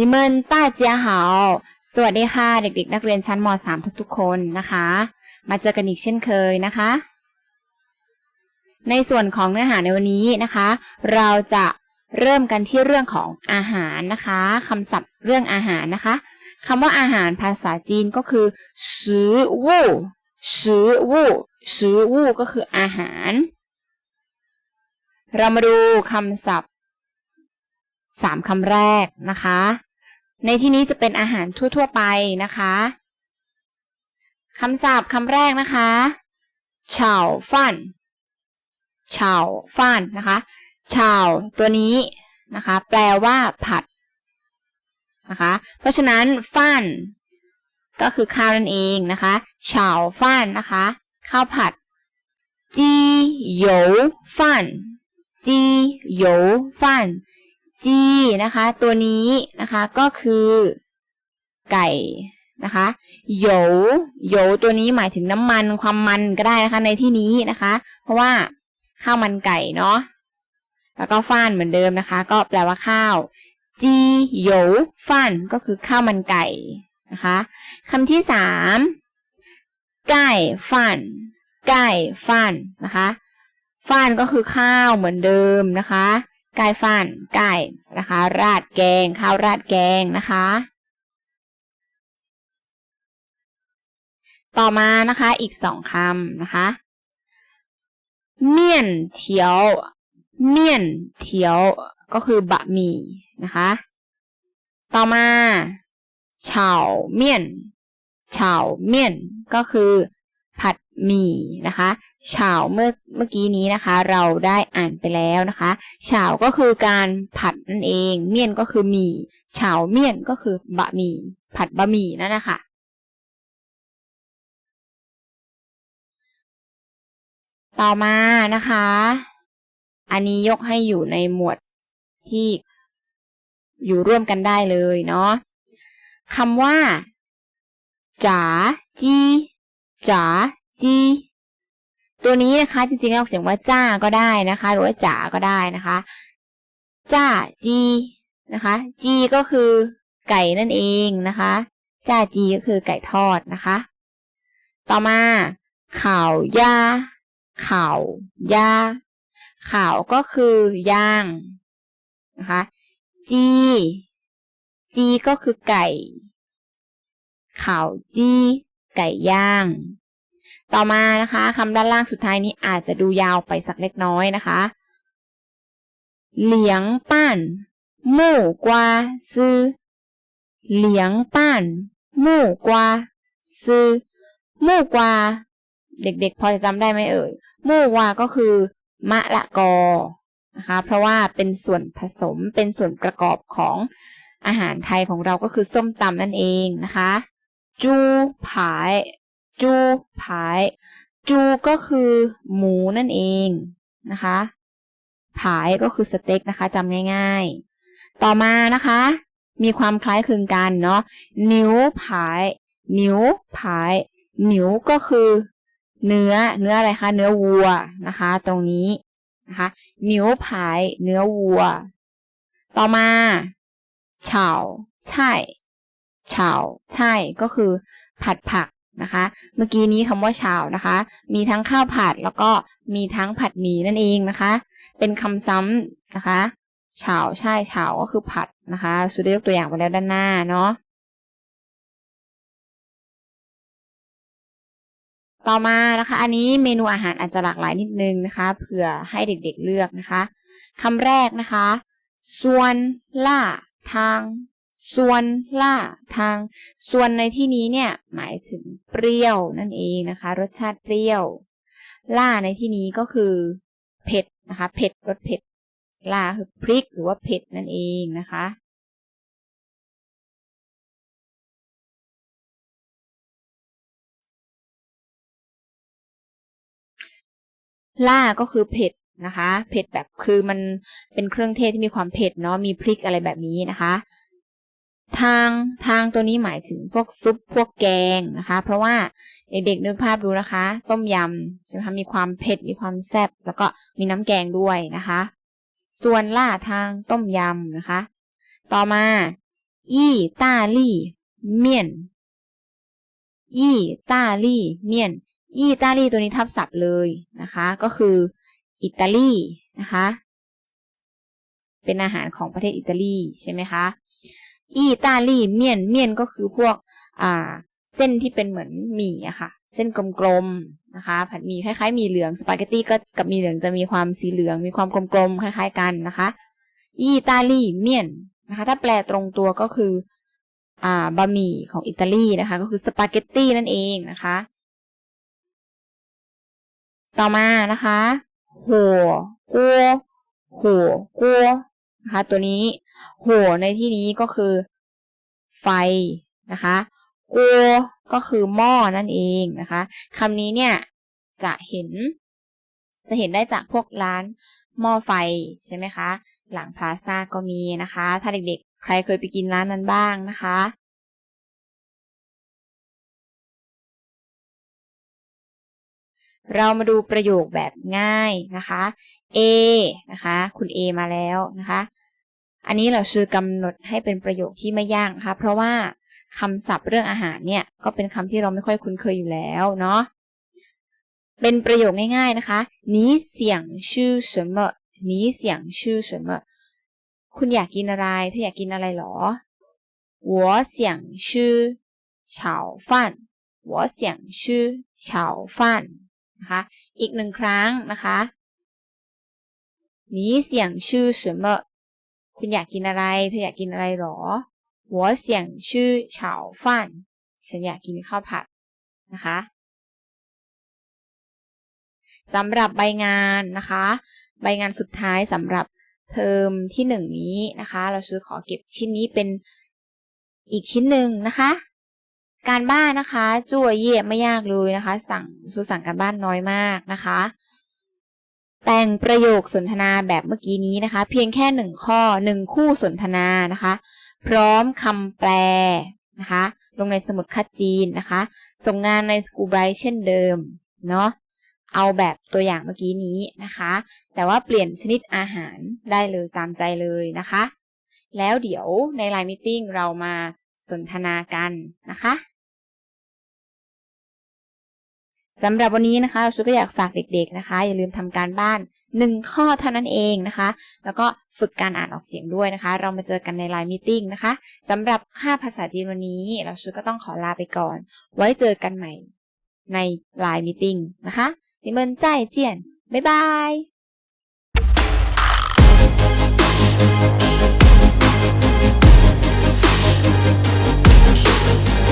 นิเมินตาเจียเหาสวัสดีค่ะ เด็ก ๆ นักเรียนชั้นม .3 ทุกๆ คนนะคะ มาเจอกันอีกเช่นเคยนะคะ ในส่วนของเนื้อหาในวันนี้นะคะ เราจะเริ่มกันที่เรื่องของอาหารนะคะคำศัพท์เรื่องอาหารนะคะคำว่าอาหารภาษาจีนก็คือซื้อวู่ซื้อวู่ซื้อวู่ก็คืออาหาร เรามาดูคำศัพท์สามคำแรกนะคะ ในที่นี้จะเป็นอาหารทั่ว ๆ ไปนะคะคำศัพท์คำแรกนะคะเฉาฟันเฉาฟันนะคะเฉาตัวนี้นะคะ แปลว่าผัดนะคะ เพราะฉะนั้นฟันก็คือข้าวนั่นเองนะคะเฉาฟันนะคะ ข้าวผัดจีโยฟันจีโยฟัน จีนะคะ ตัวนี้นะคะก็คือไก่นะคะโยโยตัวนี้หมายถึงน้ำมันความมันก็ได้นะคะในที่นี้นะคะ เพราะว่าข้าวมันไก่เนาะแล้วก็ฟ้านเหมือนเดิมนะคะ ก็แปลว่าข้าวจีโยฟ้านก็คือข้าวมันไก่นะคะคำที่สามไก่ฟ้านไก่ฟ้านนะคะฟ้านก็คือข้าวเหมือนเดิมนะคะ ไก่ฟ้านไก่นะคะ ราดแกง ข้าวราดแกงนะคะ ต่อมานะคะ อีกสองคำนะคะ เมี่ยนเถียว เมี่ยนเถียว ก็คือบะหมี่นะคะ ต่อมาเฉาเมี่ยนเฉาเมี่ยน ก็คือ มีนะคะเฉาเมื่อเมื่อกี้นี้นะคะ เราได้อ่านไปแล้วนะคะเฉาก็คือการผัดนั่นเอง เมี่ยนก็คือมีเฉาเมี่ยนก็คือบะหมี่ผัดบะหมี่นั่นนะคะต่อมานะคะ อันนี้ยกให้อยู่ในหมวดที่อยู่ร่วมกันได้เลยเนาะคำว่าจ๋าจีจ๋า จีตัวนี้นะคะจริงๆเราเสียงว่าจ้าก็ได้นะคะ หรือว่าจ๋าก็ได้นะคะ จ้าจีนะคะ จีก็คือไก่นั่นเองนะคะ จ้าจีก็คือไก่ทอดนะคะ ต่อมาข่าวยาข่าวยาข่าวก็คือย่างนะคะ จี จีก็คือไก่ข่าวจีไก่ย่าง ต่อมานะคะคำด้านล่างสุดท้ายนี้อาจจะดูยาวไปสักเล็กน้อยนะคะ เหลียงป้านหมู่กวาซื้อเหลียงป้านหมู่กวาซื้อหมู่กวาเด็กๆ พอจะจำได้ไหมเอ่ยหมู่กวาก็คือมะละกอนะคะ เพราะว่าเป็นส่วนผสมเป็นส่วนประกอบของอาหารไทยของเราก็คือส้มตำนั่นเองนะคะ จูผาย จูผายจูก็คือหมูนั่นเองนะคะผายก็คือสเต็กนะคะจำง่ายๆ ต่อมานะคะ มีความคล้ายคลึงกันเนาะนิ้วผายนิ้วผายนิ้วก็คือ เนื้อเนื้ออะไรคะ เนื้อวัวนะคะ ตรงนี้นะคะนิ้วผายเนื้อวัว ต่อมาเฉาใช่เฉาใช่ก็คือ ผัดผัก นะคะ เมื่อกี้นี้คำว่าเฉานะคะ มีทั้งข้าวผัดแล้วก็มีทั้งผัดหมี่นั่นเองนะคะ เป็นคำซ้ำนะคะเฉาใช่เฉาก็คือผัดนะคะสุดได้ยกตัวอย่างไปแล้วด้านหน้าเนาะต่อมานะคะ อันนี้เมนูอาหารอาจจะหลากหลายนิดนึงนะคะเผื่อให้เด็กๆเลือกนะคะคำแรกนะคะ ส่วนล่าทาง ส่วนล่าทาง ส่วนในที่นี้เนี่ยหมายถึงเปรี้ยวนั่นเองนะคะ รสชาติเปรี้ยว ล่าในที่นี้ก็คือเผ็ดนะคะ เผ็ดรสเผ็ด ล่าคือพริกหรือว่าเผ็ดนั่นเองนะคะล่าก็คือเผ็ดนะคะ เผ็ดแบบคือมันเป็นเครื่องเทศที่มีความเผ็ดเนาะ มีพริกอะไรแบบนี้นะคะ ทางทางตัวนี้หมายถึงพวกซุปพวกแกงนะคะ เพราะว่าเด็กๆนึกภาพดูนะคะ ต้มยำใช่ไหมคะมีความเผ็ดมีความแซ่บแล้วก็มีน้ำแกงด้วยนะคะ ส่วนล่าทางต้มยำนะคะ ต่อมาอีตาลีเมียนอีตาลีเมียนอีตาลีตัวนี้ทับศัพท์เลยนะคะ ก็คืออิตาลีนะคะ เป็นอาหารของประเทศอิตาลีใช่ไหมคะ อิตาลีเมียนเมียนก็คือพวกอ่าเส้นที่เป็นเหมือนหมี่อะค่ะ เส้นกลมๆนะคะ ผัดหมี่คล้ายๆหมี่เหลืองสปาเกตตี้ก็กับหมี่เหลืองจะมีความสีเหลือง มีความกลมๆคล้าย ๆ กันนะคะอิตาลีเมียนนะคะ ถ้าแปลตรงตัวก็คืออ่าบะหมี่ของอิตาลีนะคะ ก็คือสปาเกตตี้นั่นเองนะคะ ต่อมานะคะหัวกัวหัวกัวนะคะ ตัวนี้ โหในที่นี้ก็คือ ไฟนะคะกัวก็คือหม้อนั่นเองนะคะคำนี้เนี่ยจะเห็น จะเห็นได้จากพวกร้านหม้อไฟใช่ไหมคะ หลังพลาซ่าก็มีนะคะ ถ้าเด็กๆ ใครเคยไปกินร้านนั้นบ้างนะคะเรามาดูประโยคแบบง่ายนะคะ A นะคะ คุณ A มาแล้วนะคะ อันนี้เราชื่อกำหนดให้เป็นประโยคที่ไม่ยากนะคะ เพราะว่าคำศัพท์เรื่องอาหารเนี่ย ก็เป็นคำที่เราไม่ค่อยคุ้นเคยอยู่แล้วเนาะ เป็นประโยคง่ายๆนะคะ你想吃什么你想吃什么คุณอยากกินอะไรเธออยากกินอะไรหรอ我想吃炒饭我想吃炒饭นะคะ อีกหนึ่งครั้งนะคะ你想吃什么 คุณอยากกินอะไร เธออยากกินอะไรหรอ我想吃炒饭ฉันอยากกินข้าวผัดนะคะสำหรับใบงานนะคะ ใบงานสุดท้ายสำหรับเทอมที่หนึ่งนี้นะคะ เราซื้อขอเก็บชิ้นนี้เป็นอีกชิ้นหนึ่งนะคะ การบ้านนะคะจั่วเย่ไม่ยากเลยนะคะ สั่งสูสั่งการบ้านน้อยมากนะคะ แต่งประโยคสนทนาแบบเมื่อกี้นี้นะคะ เพียงแค่หนึ่งข้อหนึ่งคู่สนทนานะคะ พร้อมคำแปลนะคะ ลงในสมุดคัดจีนนะคะ ส่งงานในสกูไบรท์เช่นเดิมเนาะเอาแบบตัวอย่างเมื่อกี้นี้นะคะ แต่ว่าเปลี่ยนชนิดอาหารได้เลยตามใจเลยนะคะ แล้วเดี๋ยวในไลน์มิ팅เรามาสนทนากันนะคะ สำหรับวันนี้นะคะเราชุดก็อยากฝากเด็กๆนะคะ อย่าลืมทำการบ้าน 1 ข้อเท่านั้นเองนะคะ แล้วก็ฝึกการอ่านออกเสียงด้วยนะคะ เรามาเจอกันในไลน์มิ팅นะคะสำหรับค่าภาษาจีนวันนี้ เราชุดก็ต้องขอลาไปก่อน ไว้เจอกันใหม่ในไลน์มิ팅นะคะทีมินใจเ你们再นบ๊ายบาย